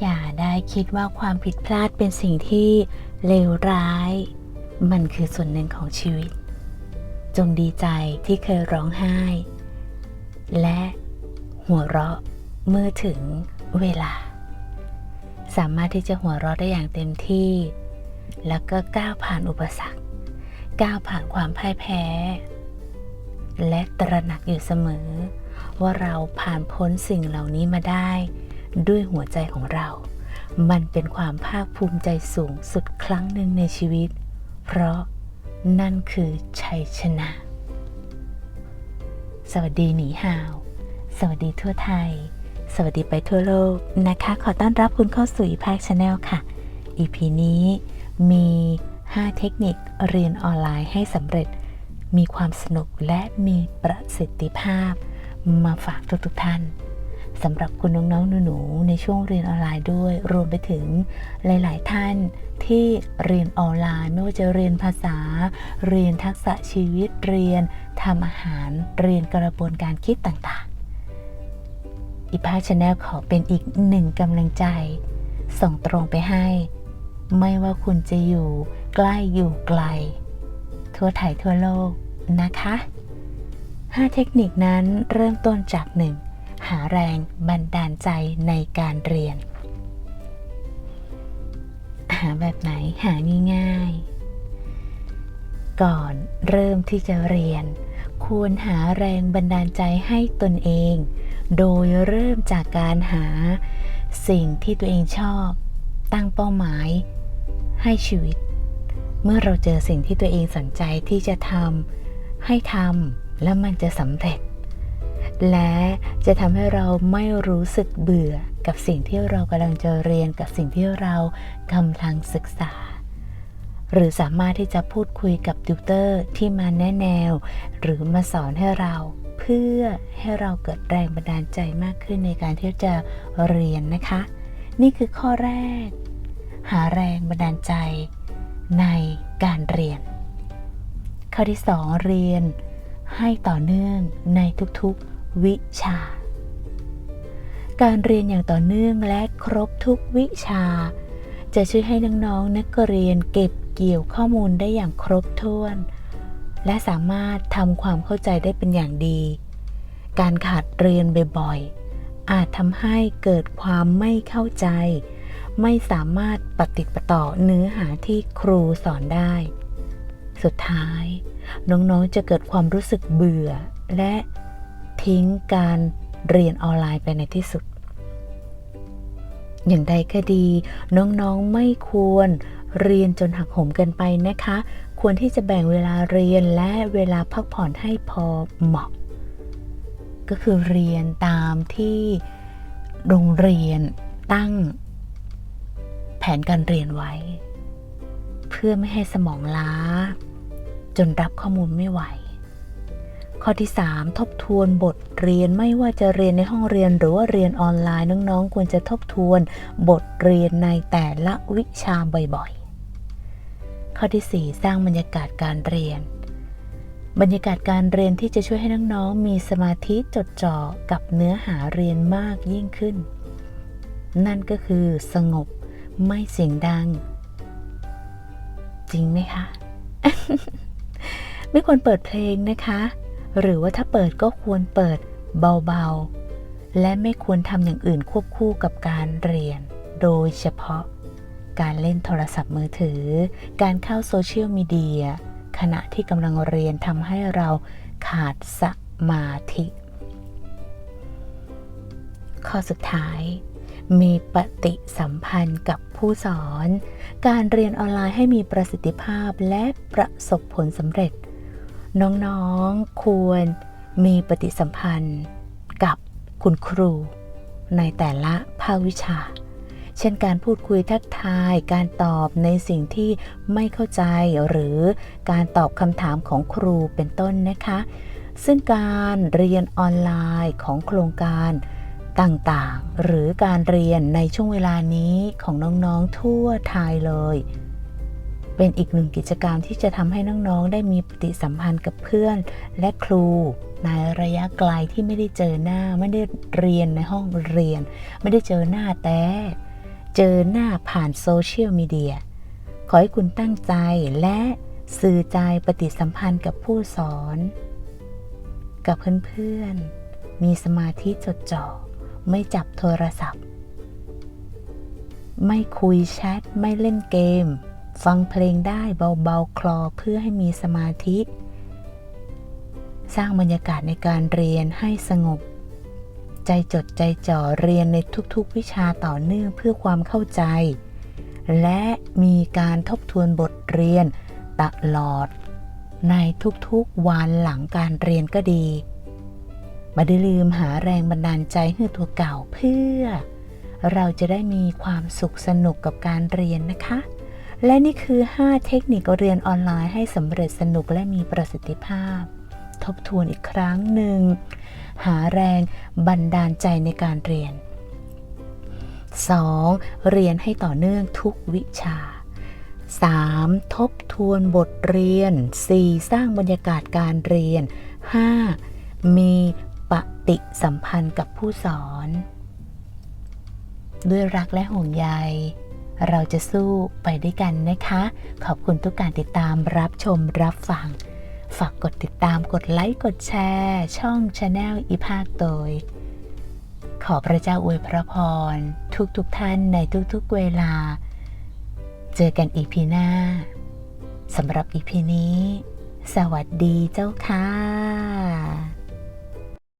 อย่าได้คิดว่าความผิดพลาดเป็นสิ่งที่เลวร้าย มันคือส่วนหนึ่งของชีวิต จงดีใจที่เคยร้องไห้ และหัวเราะเมื่อถึงเวลา สามารถที่จะหัวเราะได้อย่างเต็มที่ แล้วก็ก้าวผ่านอุปสรรค ก้าวผ่านความพ่ายแพ้ และตระหนักอยู่เสมอ ว่าเราผ่านพ้นสิ่งเหล่านี้มาได้ ด้วยหัวใจของเรา มันเป็นความภาคภูมิใจสูงสุดครั้งหนึ่งในชีวิต เพราะนั่นคือชัยชนะ สวัสดีหนีห่าว สวัสดีทั่วไทย สวัสดีไปทั่วโลกนะคะ ขอต้อนรับคุณเข้าสู่อีพากชาแนลค่ะ EP นี้มี 5 เทคนิคเรียนออนไลน์ให้สำเร็จ มีความสนุกและมีประสิทธิภาพ มาฝากทุกๆท่าน สำหรับคุณน้องๆหนูๆในช่วงเรียนออนไลน์ด้วย รวมไปถึงหลาย ๆ ท่านที่เรียนออนไลน์ ไม่ว่าจะเรียนภาษา เรียนทักษะชีวิตเรียนทำอาหาร เรียนกระบวนการคิดต่างๆ อีพาชแนลขอเป็นอีกหนึ่งกำลังใจ ส่งตรงไปให้ ไม่ว่าคุณจะอยู่ใกล้อยู่ไกล ทั่วไทยทั่วโลกนะคะ 5 เทคนิคนั้นเริ่มต้นจาก 1. หาแรงบันดาลใจในการเรียน หาแบบไหนหาง่ายๆ ก่อนเริ่มที่จะเรียน ควรหาแรงบันดาลใจให้ตนเอง โดยเริ่มจากการหาสิ่งที่ตัวเองชอบ ตั้งเป้าหมายให้ชีวิต เมื่อเราเจอสิ่งที่ตัวเองสนใจที่จะทำให้ทำแล้วมันจะสำเร็จ และจะทำให้เราไม่รู้สึกเบื่อกับสิ่งที่เรากำลังจะเรียนกับสิ่งที่เรากำลังศึกษา หรือสามารถที่จะพูดคุยกับติวเตอร์ที่มาแนะแนว หรือมาสอนให้เราเพื่อให้เราเกิดแรงบันดาลใจมากขึ้นในการที่จะเรียนนะคะ นี่คือข้อแรก หาแรงบันดาลใจในการเรียน ข้อที่ 2 เรียนให้ต่อเนื่องในทุกๆ วิชา การเรียนอย่างต่อเนื่องและครบทุกวิชา จะช่วยให้น้องๆนักเรียนเก็บเกี่ยวข้อมูลได้อย่างครบถ้วน และสามารถทำความเข้าใจได้เป็นอย่างดี การขาดเรียนบ่อยๆ อาจทำให้เกิดความไม่เข้าใจ ไม่สามารถปฏิดประต่อเนื้อหาที่ครูสอนได้ สุดท้าย น้องๆจะเกิดความรู้สึกเบื่อและ ทิ้งการเรียนออนไลน์ไปในที่สุด อย่างใดก็ดี น้องๆไม่ควรเรียนจนหักโหมเกินไปนะคะ ควรที่จะแบ่งเวลาเรียนและเวลาพักผ่อนให้พอเหมาะ ก็คือเรียนตามที่โรงเรียนตั้ง แผนการเรียนไว้ เพื่อไม่ให้สมองล้า จนรับข้อมูลไม่ไหว ข้อที่ 3 ทบทวนบทเรียนไม่ว่าจะเรียนในห้องเรียนหรือว่าเรียนออนไลน์น้องๆ ควรจะทบทวนบทเรียนในแต่ละวิชาบ่อยๆ ข้อที่ 4 สร้างบรรยากาศการเรียน บรรยากาศการเรียนที่จะช่วยให้น้องๆ มีสมาธิจดจ่อกับเนื้อหาเรียนมากยิ่งขึ้น นั่นก็คือสงบไม่เสียงดัง จริงไหมคะ ไม่ควรเปิดเพลงนะคะ หรือว่าถ้าเปิดก็ควรเปิดเบาๆ และไม่ควรทำอย่างอื่นควบคู่กับการเรียน โดยเฉพาะ การเล่นโทรศัพท์มือถือ การเข้าโซเชียลมีเดียขณะที่กำลังเรียนทำให้เราขาดสมาธิ ข้อสุดท้าย มีปฏิสัมพันธ์กับผู้สอน การเรียนออนไลน์ให้มีประสิทธิภาพและประสบผลสำเร็จ น้องๆควรมีปฏิสัมพันธ์กับคุณครูในแต่ละภาควิชา เช่นการพูดคุยทักทาย การตอบในสิ่งที่ไม่เข้าใจหรือการตอบคำถามของครูเป็นต้นนะคะ ซึ่งการเรียนออนไลน์ของโครงการต่างๆ หรือการเรียนในช่วงเวลานี้ของน้องๆทั่วไทยเลย เป็นอีกหนึ่งกิจกรรมที่จะทำให้น้องๆ ได้มีปฏิสัมพันธ์กับเพื่อนและครูในระยะไกลที่ไม่ได้เจอหน้าไม่ได้เรียนในห้องเรียน ไม่ได้เจอหน้าแต่เจอหน้าผ่านโซเชียลมีเดียขอให้คุณตั้งใจและสื่อใจปฏิสัมพันธ์กับผู้สอน กับเพื่อนๆ มีสมาธิจดจ่อ ไม่จับโทรศัพท์ ไม่คุยแชท ไม่เล่นเกม ฟังเพลงได้เบาๆคลอเพื่อให้มีสมาธิ สร้างบรรยากาศในการเรียนให้สงบ ใจจดใจจ่อเรียนในทุกๆวิชาต่อเนื่องเพื่อความเข้าใจ และมีการทบทวนบทเรียนตลอด ในทุกๆวันหลังการเรียนก็ดีไม่ได้ลืมหาแรงบันดาลใจให้ตัวเก่าเพื่อ เราจะได้มีความสุขสนุกกับการเรียนนะคะ และนี่คือ 5 เทคนิคเรียนออนไลน์ให้สำเร็จสนุกและมีประสิทธิภาพ ทบทวนอีกครั้งหนึ่ง หาแรงบันดาลใจในการเรียน 2. เรียนให้ต่อเนื่องทุกวิชา 3. ทบทวนบทเรียน 4. สร้างบรรยากาศการเรียน 5. มีปฏิสัมพันธ์กับผู้สอน ด้วยรักและห่วงใย เราจะสู้ไปด้วยกันนะคะ ขอบคุณทุกการติดตามรับชมรับฟัง ฝากกดติดตามกดไลค์กดแชร์ ช่องชาแนลอีภาคโดย ขอพระเจ้าอวยพระพร ทุกทุกท่านในทุกๆเวลา เจอกันอีพีหน้าสำหรับอีพีนี้ สวัสดีเจ้าค่ะ